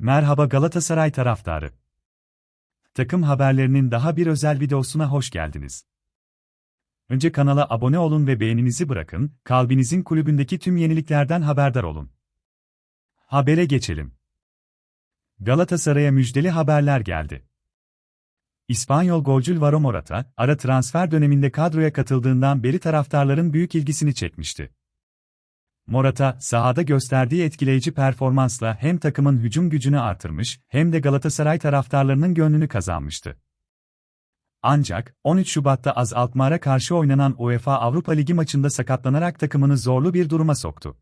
Merhaba Galatasaray taraftarı. Takım haberlerinin daha bir özel videosuna hoş geldiniz. Önce kanala abone olun ve beğeninizi bırakın, kalbinizin kulübündeki tüm yeniliklerden haberdar olun. Habere geçelim. Galatasaray'a müjdeli haberler geldi. İspanyol golcü Varo Morata, ara transfer döneminde kadroya katıldığından beri taraftarların büyük ilgisini çekmişti. Morata, sahada gösterdiği etkileyici performansla hem takımın hücum gücünü artırmış, hem de Galatasaray taraftarlarının gönlünü kazanmıştı. Ancak, 13 Şubat'ta Az Alkmaar'a karşı oynanan UEFA Avrupa Ligi maçında sakatlanarak takımını zorlu bir duruma soktu.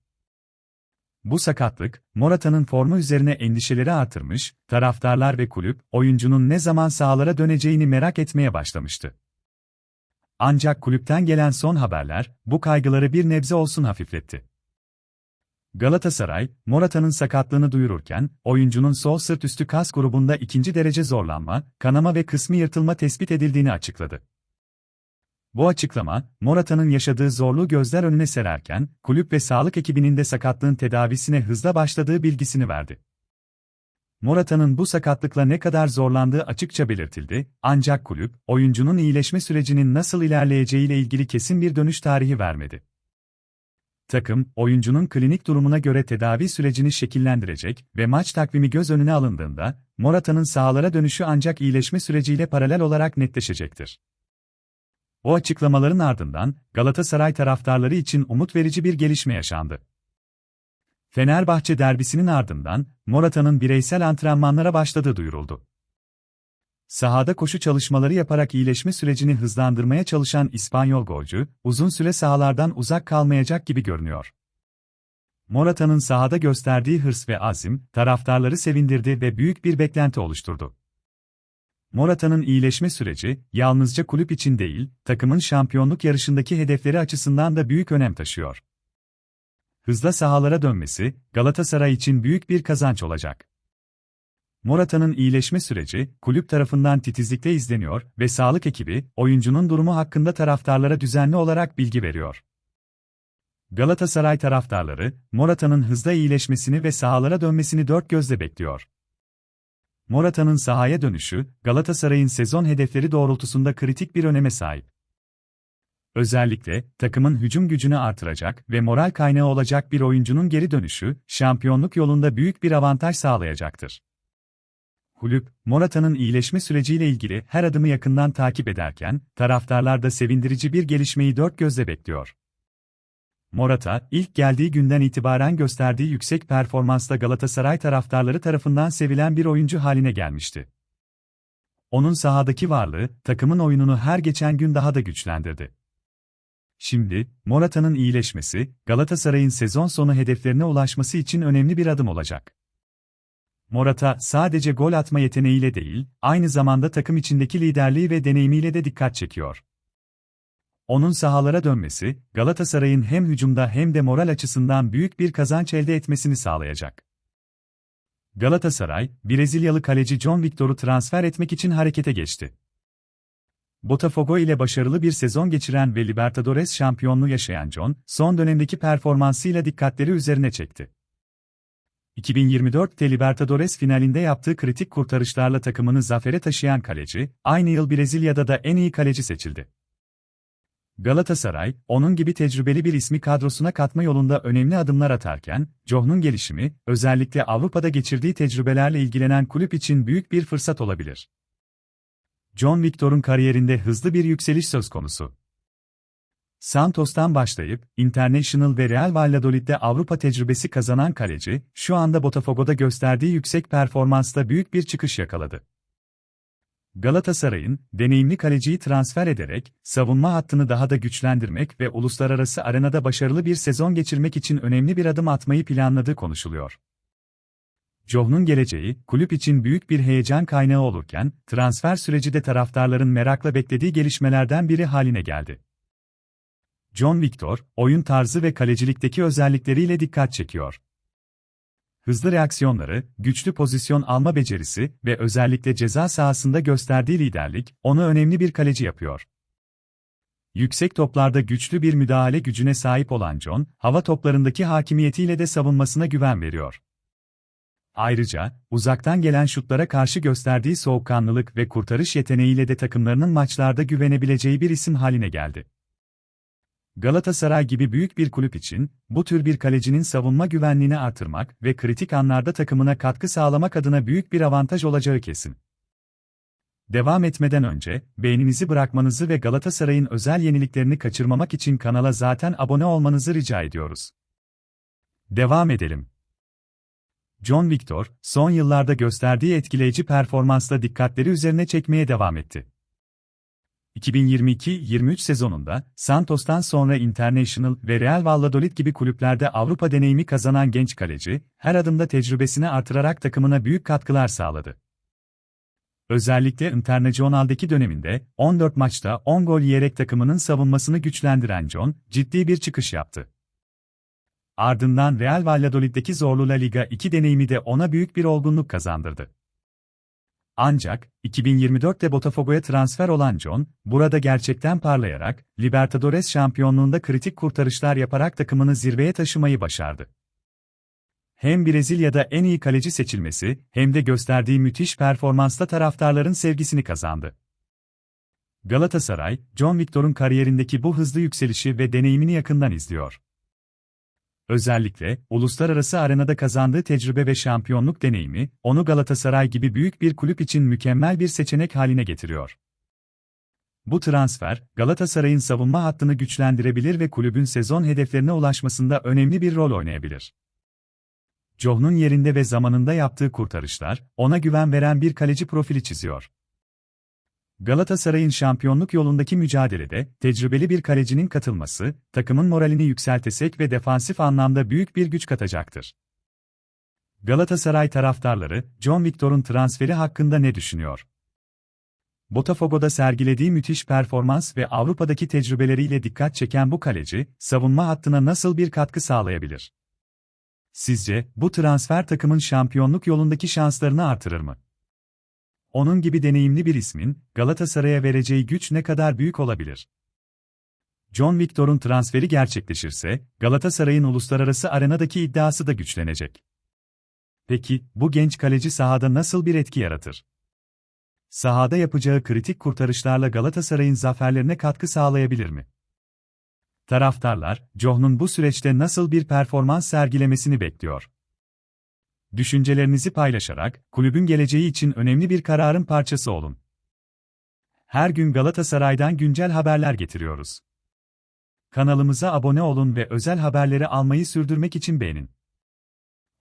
Bu sakatlık, Morata'nın formu üzerine endişeleri artırmış, taraftarlar ve kulüp, oyuncunun ne zaman sahalara döneceğini merak etmeye başlamıştı. Ancak kulüpten gelen son haberler, bu kaygıları bir nebze olsun hafifletti. Galatasaray, Morata'nın sakatlığını duyururken, oyuncunun sol sırt üstü kas grubunda ikinci derece zorlanma, kanama ve kısmi yırtılma tespit edildiğini açıkladı. Bu açıklama, Morata'nın yaşadığı zorluğu gözler önüne sererken, kulüp ve sağlık ekibinin de sakatlığın tedavisine hızla başladığı bilgisini verdi. Morata'nın bu sakatlıkla ne kadar zorlandığı açıkça belirtildi, ancak kulüp, oyuncunun iyileşme sürecinin nasıl ilerleyeceğiyle ilgili kesin bir dönüş tarihi vermedi. Takım, oyuncunun klinik durumuna göre tedavi sürecini şekillendirecek ve maç takvimi göz önüne alındığında, Morata'nın sahalara dönüşü ancak iyileşme süreciyle paralel olarak netleşecektir. O açıklamaların ardından, Galatasaray taraftarları için umut verici bir gelişme yaşandı. Fenerbahçe derbisinin ardından, Morata'nın bireysel antrenmanlara başladığı duyuruldu. Sahada koşu çalışmaları yaparak iyileşme sürecini hızlandırmaya çalışan İspanyol golcü, uzun süre sahalardan uzak kalmayacak gibi görünüyor. Morata'nın sahada gösterdiği hırs ve azim, taraftarları sevindirdi ve büyük bir beklenti oluşturdu. Morata'nın iyileşme süreci, yalnızca kulüp için değil, takımın şampiyonluk yarışındaki hedefleri açısından da büyük önem taşıyor. Hızla sahalara dönmesi, Galatasaray için büyük bir kazanç olacak. Morata'nın iyileşme süreci, kulüp tarafından titizlikle izleniyor ve sağlık ekibi, oyuncunun durumu hakkında taraftarlara düzenli olarak bilgi veriyor. Galatasaray taraftarları, Morata'nın hızla iyileşmesini ve sahalara dönmesini dört gözle bekliyor. Morata'nın sahaya dönüşü, Galatasaray'ın sezon hedefleri doğrultusunda kritik bir öneme sahip. Özellikle, takımın hücum gücünü artıracak ve moral kaynağı olacak bir oyuncunun geri dönüşü, şampiyonluk yolunda büyük bir avantaj sağlayacaktır. Kulüp, Morata'nın iyileşme süreciyle ilgili her adımı yakından takip ederken, taraftarlar da sevindirici bir gelişmeyi dört gözle bekliyor. Morata, ilk geldiği günden itibaren gösterdiği yüksek performansla Galatasaray taraftarları tarafından sevilen bir oyuncu haline gelmişti. Onun sahadaki varlığı, takımın oyununu her geçen gün daha da güçlendirdi. Şimdi, Morata'nın iyileşmesi, Galatasaray'ın sezon sonu hedeflerine ulaşması için önemli bir adım olacak. Morata sadece gol atma yeteneğiyle değil, aynı zamanda takım içindeki liderliği ve deneyimiyle de dikkat çekiyor. Onun sahalara dönmesi, Galatasaray'ın hem hücumda hem de moral açısından büyük bir kazanç elde etmesini sağlayacak. Galatasaray, Brezilyalı kaleci John Victor'u transfer etmek için harekete geçti. Botafogo ile başarılı bir sezon geçiren ve Libertadores şampiyonluğu yaşayan John, son dönemdeki performansıyla dikkatleri üzerine çekti. 2024'te Libertadores finalinde yaptığı kritik kurtarışlarla takımını zafere taşıyan kaleci, aynı yıl Brezilya'da da en iyi kaleci seçildi. Galatasaray, onun gibi tecrübeli bir ismi kadrosuna katma yolunda önemli adımlar atarken, John'un gelişimi, özellikle Avrupa'da geçirdiği tecrübelerle ilgilenen kulüp için büyük bir fırsat olabilir. John Victor'un kariyerinde hızlı bir yükseliş söz konusu. Santos'tan başlayıp, International ve Real Valladolid'de Avrupa tecrübesi kazanan kaleci, şu anda Botafogo'da gösterdiği yüksek performansla büyük bir çıkış yakaladı. Galatasaray'ın, deneyimli kaleciyi transfer ederek, savunma hattını daha da güçlendirmek ve uluslararası arenada başarılı bir sezon geçirmek için önemli bir adım atmayı planladığı konuşuluyor. John'un geleceği, kulüp için büyük bir heyecan kaynağı olurken, transfer süreci de taraftarların merakla beklediği gelişmelerden biri haline geldi. John Victor, oyun tarzı ve kalecilikteki özellikleriyle dikkat çekiyor. Hızlı reaksiyonları, güçlü pozisyon alma becerisi ve özellikle ceza sahasında gösterdiği liderlik, onu önemli bir kaleci yapıyor. Yüksek toplarda güçlü bir müdahale gücüne sahip olan John, hava toplarındaki hakimiyetiyle de savunmasına güven veriyor. Ayrıca, uzaktan gelen şutlara karşı gösterdiği soğukkanlılık ve kurtarış yeteneğiyle de takımlarının maçlarda güvenebileceği bir isim haline geldi. Galatasaray gibi büyük bir kulüp için, bu tür bir kalecinin savunma güvenliğini artırmak ve kritik anlarda takımına katkı sağlamak adına büyük bir avantaj olacağı kesin. Devam etmeden önce, beğeninizi bırakmanızı ve Galatasaray'ın özel yeniliklerini kaçırmamak için kanala zaten abone olmanızı rica ediyoruz. Devam edelim. John Victor, son yıllarda gösterdiği etkileyici performansla dikkatleri üzerine çekmeye devam etti. 2022-23 sezonunda, Santos'tan sonra International ve Real Valladolid gibi kulüplerde Avrupa deneyimi kazanan genç kaleci, her adımda tecrübesini artırarak takımına büyük katkılar sağladı. Özellikle Internacional'deki döneminde, 14 maçta 10 gol yiyerek takımının savunmasını güçlendiren John, ciddi bir çıkış yaptı. Ardından Real Valladolid'deki zorlu La Liga 2 deneyimi de ona büyük bir olgunluk kazandırdı. Ancak, 2024'te Botafogo'ya transfer olan John, burada gerçekten parlayarak, Libertadores şampiyonluğunda kritik kurtarışlar yaparak takımını zirveye taşımayı başardı. Hem Brezilya'da en iyi kaleci seçilmesi, hem de gösterdiği müthiş performansla taraftarların sevgisini kazandı. Galatasaray, John Victor'un kariyerindeki bu hızlı yükselişi ve deneyimini yakından izliyor. Özellikle, uluslararası arenada kazandığı tecrübe ve şampiyonluk deneyimi, onu Galatasaray gibi büyük bir kulüp için mükemmel bir seçenek haline getiriyor. Bu transfer, Galatasaray'ın savunma hattını güçlendirebilir ve kulübün sezon hedeflerine ulaşmasında önemli bir rol oynayabilir. John'un yerinde ve zamanında yaptığı kurtarışlar, ona güven veren bir kaleci profili çiziyor. Galatasaray'ın şampiyonluk yolundaki mücadelede tecrübeli bir kalecinin katılması, takımın moralini yükseltecek ve defansif anlamda büyük bir güç katacaktır. Galatasaray taraftarları, John Victor'un transferi hakkında ne düşünüyor? Botafogo'da sergilediği müthiş performans ve Avrupa'daki tecrübeleriyle dikkat çeken bu kaleci, savunma hattına nasıl bir katkı sağlayabilir? Sizce, bu transfer takımın şampiyonluk yolundaki şanslarını artırır mı? Onun gibi deneyimli bir ismin, Galatasaray'a vereceği güç ne kadar büyük olabilir? John Victor'un transferi gerçekleşirse, Galatasaray'ın uluslararası arenadaki iddiası da güçlenecek. Peki, bu genç kaleci sahada nasıl bir etki yaratır? Sahada yapacağı kritik kurtarışlarla Galatasaray'ın zaferlerine katkı sağlayabilir mi? Taraftarlar, John'un bu süreçte nasıl bir performans sergilemesini bekliyor. Düşüncelerinizi paylaşarak, kulübün geleceği için önemli bir kararın parçası olun. Her gün Galatasaray'dan güncel haberler getiriyoruz. Kanalımıza abone olun ve özel haberleri almayı sürdürmek için beğenin.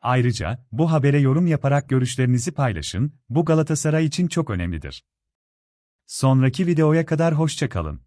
Ayrıca, bu habere yorum yaparak görüşlerinizi paylaşın, bu Galatasaray için çok önemlidir. Sonraki videoya kadar hoşça kalın.